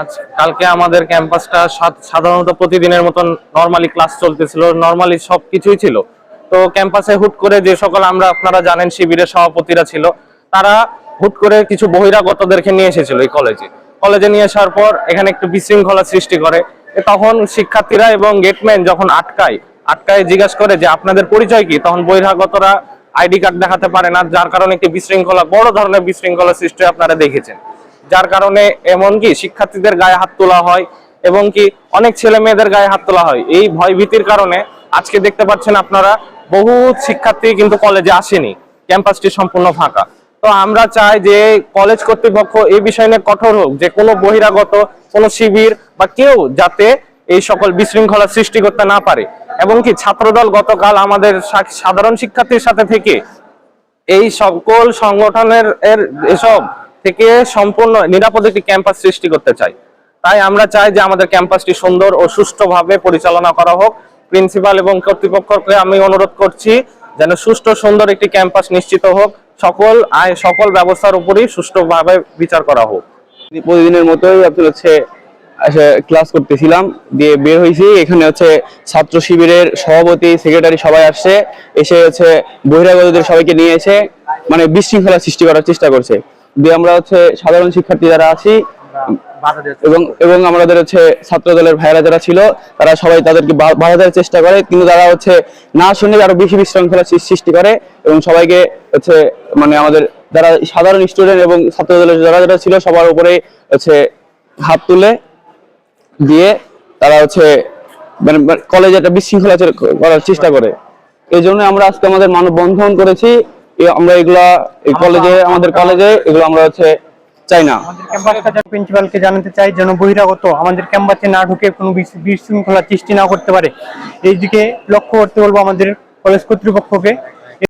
আজ কালকে আমাদের ক্যাম্পাসটা সাধারণত প্রতিদিনের মতন নর্মালি ক্লাস চলতেছিল নর্মালি সব কিছুই ছিল। তো ক্যাম্পাসে হুট করে যে সকল আমরা, আপনারা জানেন শিবিরের সভাপতিরা ছিল, তারা হুট করে কিছু বহিরাগতদেরকে নিয়ে এসেছিল এই কলেজে কলেজে নিয়ে আসার পর এখানে একটু বিশৃঙ্খলা সৃষ্টি করে। তখন শিক্ষার্থীরা এবং গেটম্যান যখন আটকায় আটকায় জিজ্ঞাসা করে যে আপনাদের পরিচয় কি? তখন বহিরাগতরা আইডি কার্ড দেখাতে পারে না, যার কারণে একটি বিশৃঙ্খলা, বড় ধরনের বিশৃঙ্খলা সৃষ্টি আপনারা দেখেছেন। যার কারণে এমনকি শিক্ষার্থীদের গায়ে হাত তোলা হয় এবং কি অনেক ছেলে মেয়েদের গায়ে হাত তোলা হয়। এই ভয় ভীতির কারণে আজকে দেখতে পাচ্ছেন আপনারা বহু শিক্ষার্থী কিন্তু কলেজে আসেনি। ক্যাম্পাসটি সম্পূর্ণ ফাঁকা। তো আমরা চাই যে কলেজ কর্তৃপক্ষ এই বিষয় নিয়ে কঠোর হোক, যে কোনো বহিরাগত, কোনো শিবির বা কেউ যাতে এই সকল বিশৃঙ্খলা সৃষ্টি করতে না পারে। এবং কি ছাত্রদল গতকাল আমাদের সাধারণ শিক্ষার্থীর সাথে থেকে এই সকল সংগঠনের এর এসব থেকে সম্পূর্ণ নিরাপদ একটি ক্যাম্পাস সৃষ্টি করতে চাই। তাই আমরা চাই যে আমাদের ক্যাম্পাসটি সুন্দর ও সুষ্ঠুভাবে পরিচালনা করা হোক। প্রিন্সিপাল এবং কর্তৃপক্ষকে আমি অনুরোধ করছি যেন সুষ্ঠু সুন্দর একটি ক্যাম্পাস নিশ্চিত হোক। সকল আয়, সকল ব্যবস্থার উপরই সুষ্ঠুভাবে বিচার করা হোক। প্রতিদিনের মতোই আপনি হচ্ছে ক্লাস করতেছিলাম, দিয়ে বের হয়েছি এখানে হচ্ছে ছাত্র শিবিরের সভাপতি, সেক্রেটারি সবাই আসছে। এসে হচ্ছে বহিরাগতদের সবাইকে নিয়ে এসে মানে বিশৃঙ্খলা সৃষ্টি করার চেষ্টা করছে। দিয়ে আমরা হচ্ছে সাধারণ শিক্ষার্থী যারা আছি, এবং এবং আমাদের হচ্ছে ছাত্র দলের ভাইয়েরা যারা ছিল, তারা সবাই তাদেরকে বাধা দেওয়ার চেষ্টা করে। কিন্তু তারা হচ্ছে না শুনে আরও বেশি বিশৃঙ্খলা সৃষ্টি করে, এবং সবাইকে হচ্ছে মানে আমাদের যারা সাধারণ স্টুডেন্ট এবং ছাত্র দলের যারা যারা ছিল, সবার উপরে হচ্ছে হাত তুলে দিয়ে তারা হচ্ছে মানে কলেজে একটা বিশৃঙ্খলা করার চেষ্টা করে। এই জন্য আমরা আজকে আমাদের মানববন্ধন করেছি। আমরা এগুলা এই কলেজে আমাদের কলেজে এগুলো আমরা হচ্ছে চাই না। প্রিন্সিপালকে জানাতে চাই যেন বহিরাগত আমাদের ক্যাম্পাসে না ঢুকে কোনো বিশ- বিশৃঙ্খলা সৃষ্টি না করতে পারে। এই দিকে লক্ষ্য করতে বলব আমাদের কলেজ কর্তৃপক্ষকে।